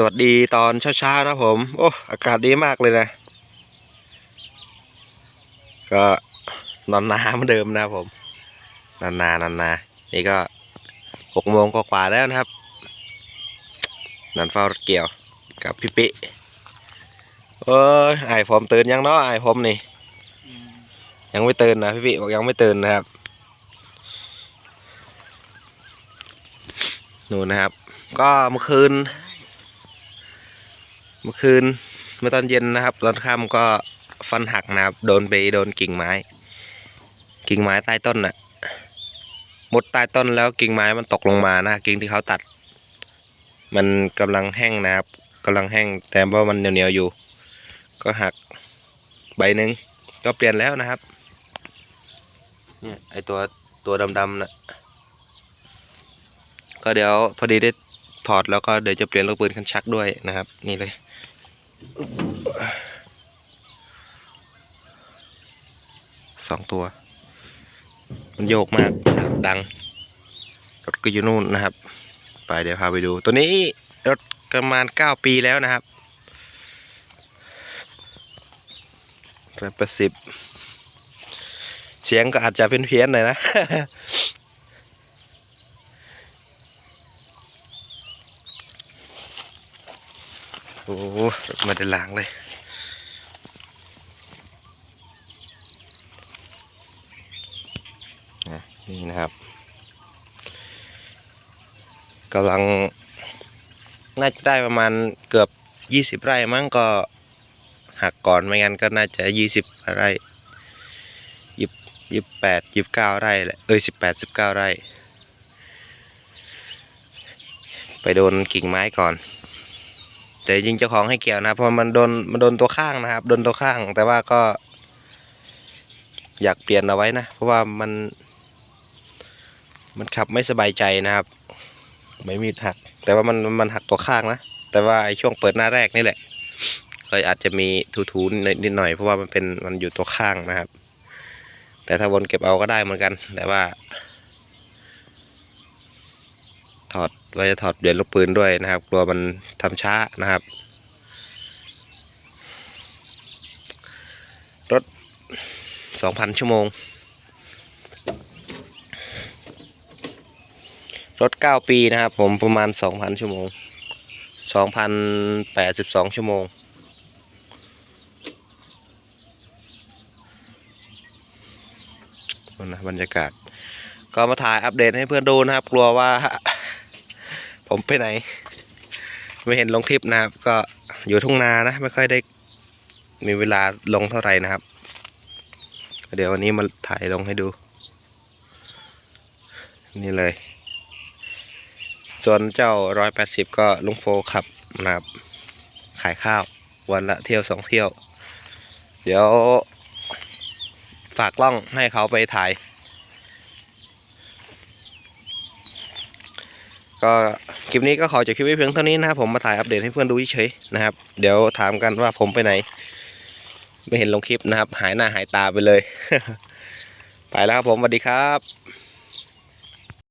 สวัสดีตอนเช้าๆนะผม โอ้อากาศดีมากเลยนะ ก็นอนนาเหมือนเดิมนะผมนอนนานอนนานี่ก็หกโมงกว่าๆแล้วนะครับนันเฝ้ารถเกี่ยวกับพี่ปิเอ้ยไอายผมตื่นยังเนาะไอายผมนี่ ยังไม่ตื่นนะพี่ปิบอกยังไม่ตื่นนะครับนู่นนะครับ ก็เมื่อคืน มื่อคืนเมื่อตอนเย็นนะครับ ตอนค่ำก็ฟันหักนะครับ โดนไปโดนกิ่งไม้ กิ่งไม้ใต้ต้นน่ะมุดใต้ต้นแล้วกิ่งไม้มันตกลงมานะกิ่งที่เขาตัด มันกำลังแห้งนะครับกำลังแห้งแต่ว่ามันเหนียวๆอยู่ ก็หักใบหนึ่งก็เปลี่ยนแล้วนะครับเนี่ยไอตัวตัวดำๆน่ะก็เดี๋ยวพอดีได้ ถอดแล้วก็เดี๋ยวจะเปลี่ยนลูกปืนคันชักด้วยนะครับ นี่เลย สองตัว มันโยกมากดังรถก็อยู่นู่นนะครับ ไปเดี๋ยวพาไปดู ตัวนี้รถประมาณเก้าปีแล้วนะครับประสิบเสียงก็อาจจะเพี้ยนๆหน่อยนะ โอ้โหรถไมาได้ล้างเลยนี่นะครับกำลัง น่าจะได้ประมาณเกือบยี่สิบไร่มั้งก็หักก่อนไม่งั้นก็น่าจะยี่สิบไร่ยี่ยี่แปดยี่เก้าไร่แหละเอ้ยสิบแปดสิบเก้าไร่ ไปโดนกิ่งไม้ก่อน แต่จริงเจ้าของให้เกี่ยวนะเพราะมันโดนมันโดนตัวข้างนะครับ โดนตัวข้าง แต่ว่าก็ อยากเปลี่ยนเอาไว้นะ เพราะว่ามัน มันขับไม่สบายใจนะครับ ไม่มีหัก แต่ว่ามันมันหักตัวข้างนะ แต่ว่าไอ้ช่วงเปิดหน้าแรกนี่แหละเลยอาจจะมีทูๆนิดหน่อยเพราะว่ามันเป็นมันอยู่ตัวข้างนะครับ แต่ถ้าวนเก็บเอาก็ได้เหมือนกัน แต่ว่า ถอดเราจะถอดเปลี่ยนลูกปืนด้วยนะครับ กลัวมันทำช้านะครับ รถสองพันชั่วโมง รถเก้าปีนะครับ ผมประมาณสองพันชั่วโมงสองพันแปดสิบสองชั่วโมงนะบรรยากาศ ก็มาถ่ายอัปเดตให้เพื่อนดูนะครับ กลัวว่า ผมไปไหน ไม่เห็นลงคลิปนะครับ ก็อยู่ทุ่งนานะ ไม่ค่อยได้มีเวลาลงเท่าไหร่นะครับ เดี๋ยววันนี้มาถ่ายลงให้ดู นี่เลย ส่วนเจ้าร้อยแปดสิบก็ลุงโฟขับนะครับ ขายข้าววันละเที่ยวสองเที่ยว เดี๋ยว ฝากกล้องให้เขาไปถ่ายก็ คลิปนี้ก็ขอจบคลิปไว้เพียงเท่านี้นะครับผมมาถ่ายอัปเดตให้เพื่อนดูเฉยๆนะครับ เดี๋ยวถามกันว่าผมไปไหน ไม่เห็นลงคลิปนะครับ หายหน้าหายตาไปเลย ไปแล้วครับผมสวัสดีครับ